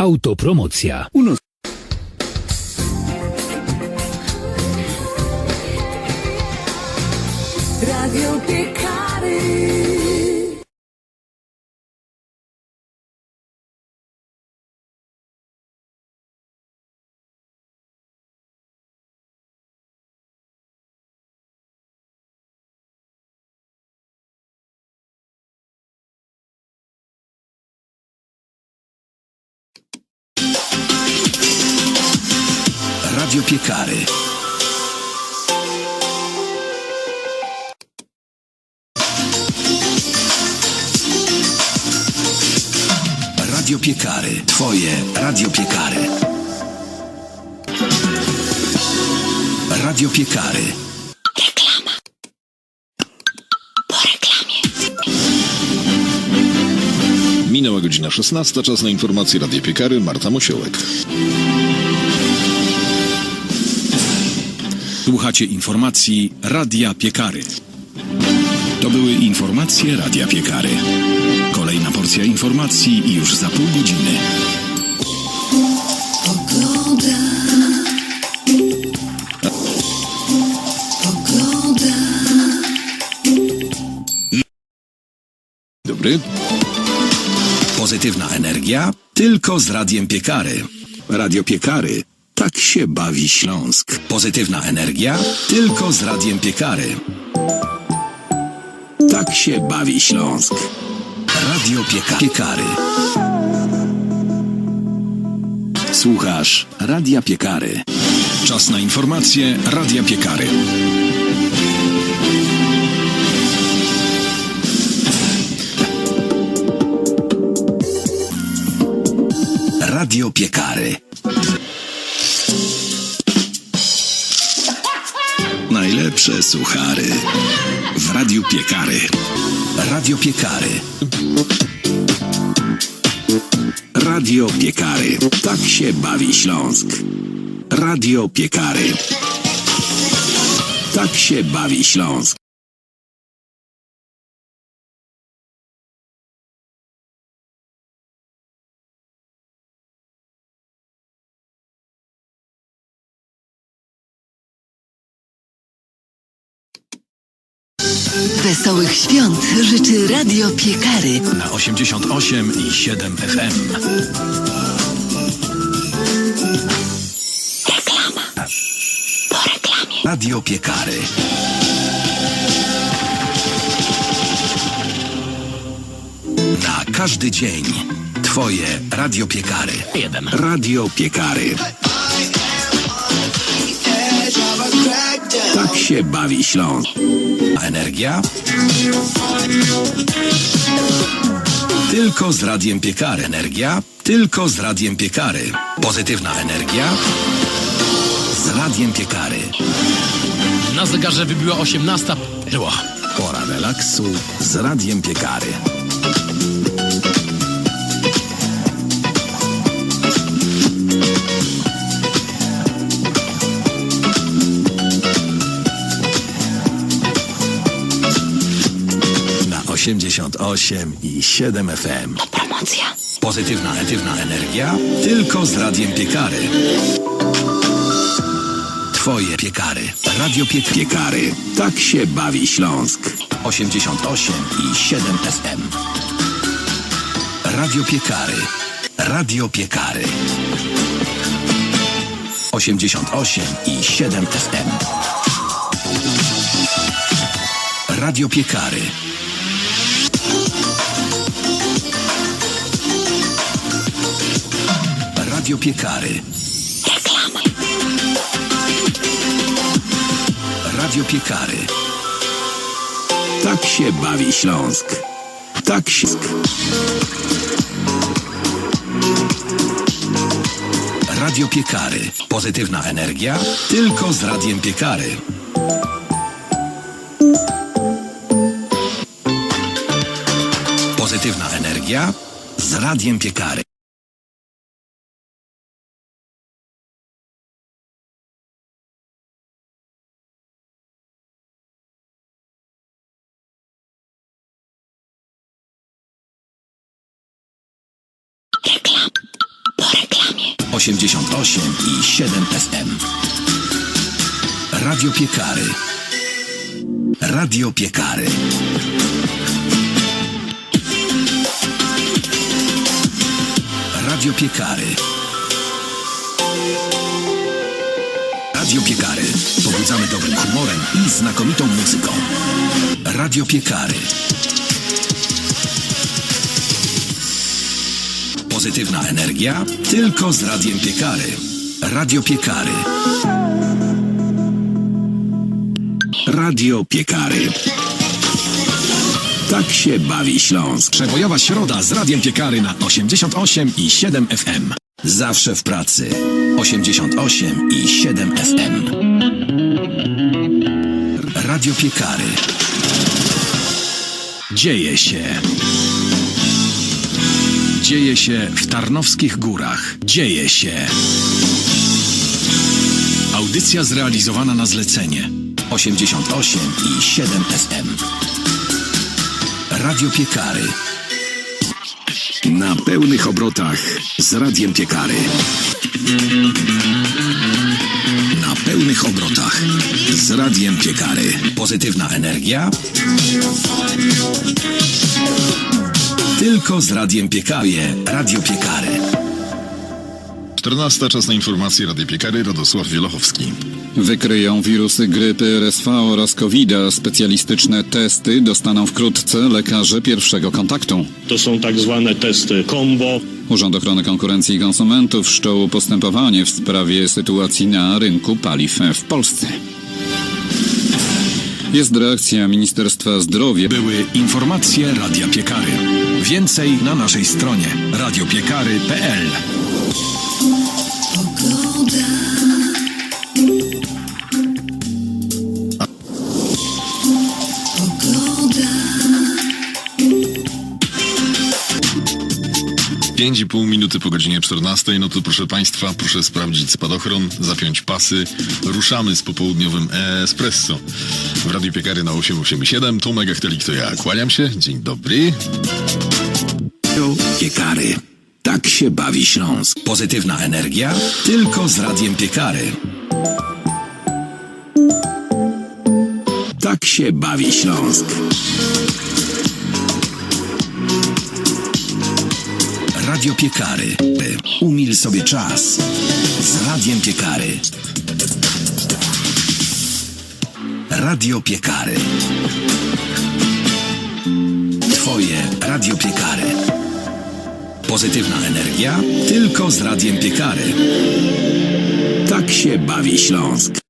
Autopromocja. Uno. Radio Piekary. Radio Piekary. Radio Piekary. Twoje Radio Piekary. Radio Piekary. Reklama. Po reklamie. Minęła godzina 16, czas na informacje Radia Piekary, Marta Mosiołek. Słuchacie informacji Radia Piekary. To były informacje Radia Piekary. Kolejna porcja informacji już za pół godziny. Pogoda. Pogoda. Dobry. Pozytywna energia tylko z Radiem Piekary. Radio Piekary. Tak się bawi Śląsk. Pozytywna energia tylko z Radiem Piekary. Tak się bawi Śląsk. Radio Pieka Piekary. Słuchasz Radia Piekary. Czas na informacje Radia Piekary. Radio Piekary. Najlepsze suchary w Radiu Piekary. Radio Piekary. Radio Piekary. Tak się bawi Śląsk. Radio Piekary. Tak się bawi Śląsk. Wesołych świąt życzy Radio Piekary. Na 88 i 7 FM. Reklama. Po reklamie. Radio Piekary. Na każdy dzień. Twoje Radio Piekary. Jeden. Radio Piekary. Się bawi Śląsk. A Energia? Tylko z Radiem Piekary. Energia? Tylko z Radiem Piekary. Pozytywna energia? Z Radiem Piekary. Na zegarze wybiła 18. Była. Pora relaksu z Radiem Piekary. 88 i 7 FM. Promocja. Pozytywna, etywna energia tylko z Radiem Piekary. Twoje piekary. Radio Piek Piekary. Tak się bawi Śląsk. 88 i 7 FM. Radio Piekary. Radio Piekary. 88 i 7 FM. Radio Piekary. Radio Piekary. Reklama. Radio Piekary. Tak się bawi Śląsk. Tak się... Radio Piekary. Pozytywna energia tylko z Radiem Piekary. Pozytywna energia z Radiem Piekary. 88 i 7 FM. Radio Piekary. Radio Piekary. Radio Piekary. Radio Piekary. Pobudzamy dobrym humorem i znakomitą muzyką. Radio Piekary. Pozytywna energia tylko z Radiem Piekary. Radio Piekary. Radio Piekary. Tak się bawi Śląsk. Przebojowa środa z Radiem Piekary na 88 i 7 FM. Zawsze w pracy. 88 i 7 FM. Radio Piekary. Dzieje się. Dzieje się w Tarnowskich Górach. Dzieje się. Audycja zrealizowana na zlecenie. 88 i 7 FM. Radio Piekary. Na pełnych obrotach z Radiem Piekary. Na pełnych obrotach z Radiem Piekary. Pozytywna energia tylko z Radiem Piekary. Radio Piekary. 14. Czas na informacje Radia Piekary. Radosław Wielochowski. Wykryją wirusy grypy RSV oraz covid -a. Specjalistyczne testy dostaną wkrótce lekarze pierwszego kontaktu. To są tak zwane testy combo. Urząd Ochrony Konkurencji i Konsumentów wszczął postępowanie w sprawie sytuacji na rynku paliw w Polsce. Jest reakcja Ministerstwa Zdrowia. Były informacje Radia Piekary. Więcej na naszej stronie radiopiekary.pl 5,5 minuty po godzinie 14. No to proszę Państwa, proszę sprawdzić spadochron, zapiąć pasy. Ruszamy z popołudniowym espresso. W Radiu Piekary na 887. Tomek Achtelik to ja. Kłaniam się. Dzień dobry. Piekary. Tak się bawi Śląsk. Pozytywna energia tylko z Radiem Piekary. Tak się bawi Śląsk. Radio Piekary. Umil sobie czas z Radiem Piekary. Radio Piekary. Twoje Radio Piekary. Pozytywna energia tylko z Radiem Piekary. Tak się bawi Śląsk.